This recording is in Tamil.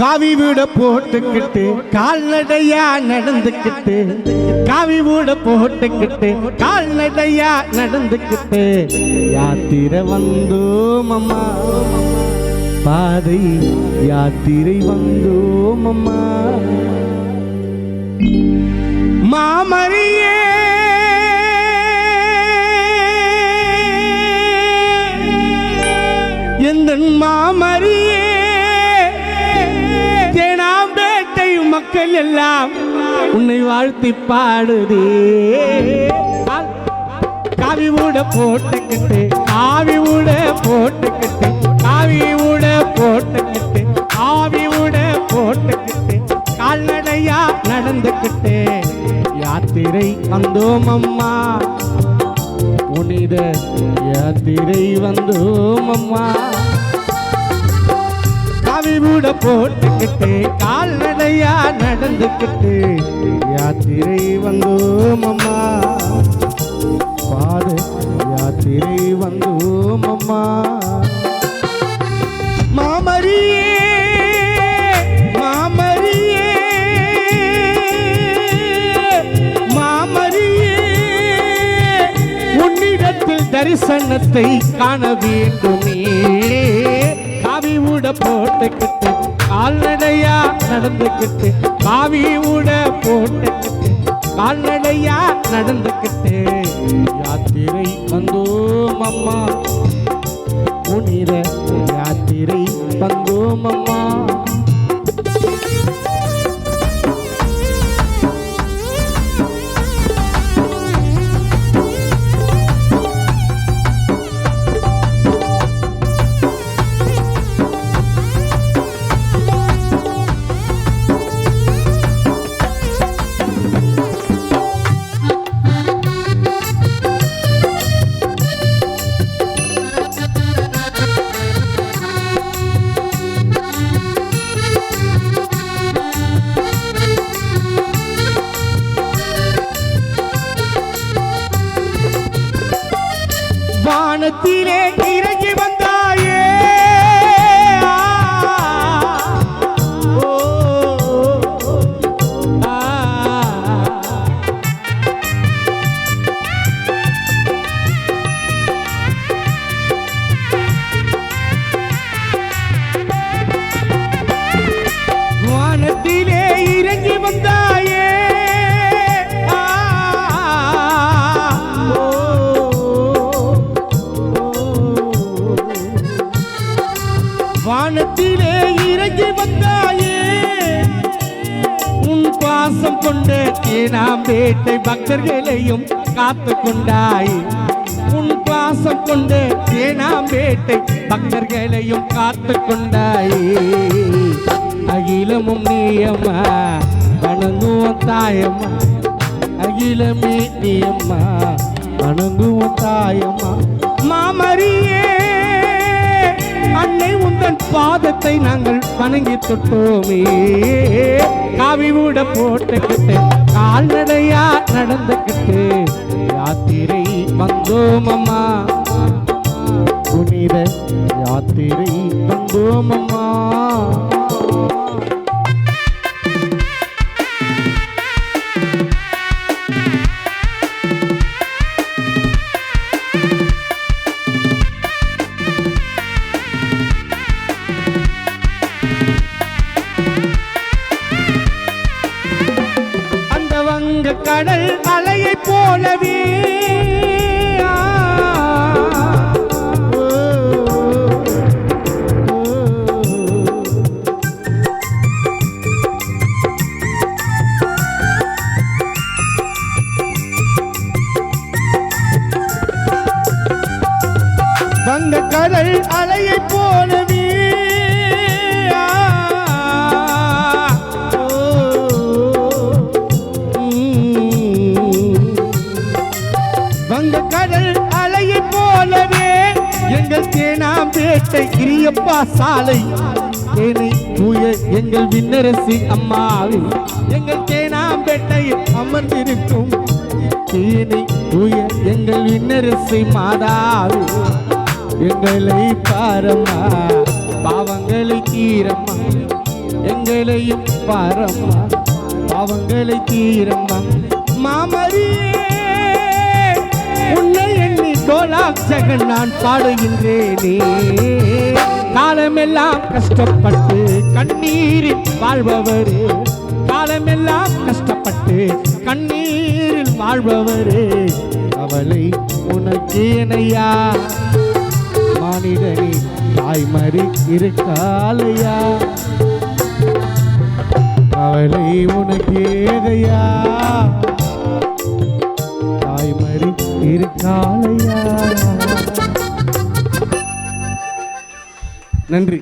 காவி வீட போட்டுக்கிட்டு கால்நடையா நடந்துக்கிட்டு காவி வீட போட்டுக்கிட்டு கால்நடையா நடந்துக்கிட்டு. யாத்திரை வந்தோம் அம்மா. பாதை யாத்திரை வந்தோம் அம்மா. மாமரியே. எந்த மாமரி மக்கள் எல்லாம் உன்னை வாழ்த்தி பாடுதே. காவி ஊட போட்டுக்கிட்டு காவி ஊட போட்டுக்கிட்டு காவி ஊட போட்டுக்கிட்டு காவி ஊட போட்டுக்கிட்டு கால்நடையா நடந்துக்கிட்டு யாத்திரை வந்தோம் அம்மா. புனித யாத்திரை வந்தோம் அம்மா. காவி ஊட போட்டுக்கிட்டு கால்நடையா நடந்துக்கிட்டு யாத்திரை வந்தோம் அம்மா. பாத யாத்திரை வந்தோம் அம்மா. மாமரியே மாமரியே மாமரியே உன்னிடத்தில் தரிசனத்தை காண வேண்டுமே. காவி போட்டுக்கிட்டு கால்நடையா நடந்துக்கிட்டு காவி ஊட போட்டுக்கிட்டு கால்நடையா நடந்துக்கிட்டு யாத்திரை வந்தோம் அம்மா. புனித யாத்திரை வந்தோம் அம்மா. ഉലകത്തിലെ வந்தாயே. உன் பாசம் கொண்டு கொண்ட தேனாம்பேட்டை பக்தர்களையும் காத்து கொண்டாய் உன் பாசம் கொண்டு கொண்ட தேனாம்பேட்டை பக்தர்களையும் காத்து கொண்டாய் அகிலமும் நீயம்மா வணங்குவோம் தாயம்மா. அகிலமே நீயம்மா வணங்குவோம் தாயம்மா. மாமரியே பாதத்தை நாங்கள் வணங்கி தொட்டோமே. காவி கூட போட்டுக்கிட்டு கால்நடையா நடந்துக்கிட்டு யாத்திரை வந்தோம் அம்மா புனித யாத்திரை வந்தோம் கடல் அலையை போலவே. வங்க கடல் அலையை போலவே. தேனாம்பேட்டை கிரியப்பா சாலை. தேனை தூய எங்கள் விண்ணரசி அம்மாவில் எங்கள் தேனாம்பேட்டையில் அமர்ந்திருக்கும் தேனை தூய எங்கள் விண்ணரசி மாதாவில் எங்களை பாரம்மா பாவங்களை தீரம்மா. எங்களையும் பாரம்மா பாவங்களை தீரம்மா. கோலாட்சகன் நான் பாடுகின்றேனே. காலமெல்லாம் கஷ்டப்பட்டு கண்ணீரில் வாழ்பவரே. காலமெல்லாம் கஷ்டப்பட்டு கண்ணீரில் வாழ்பவரே. அவளை உனக்கேனையா மானிடனே தாய்மறி இருக்காலையா அவளை உனக்கேதையா இருக்காலையா நன்றி.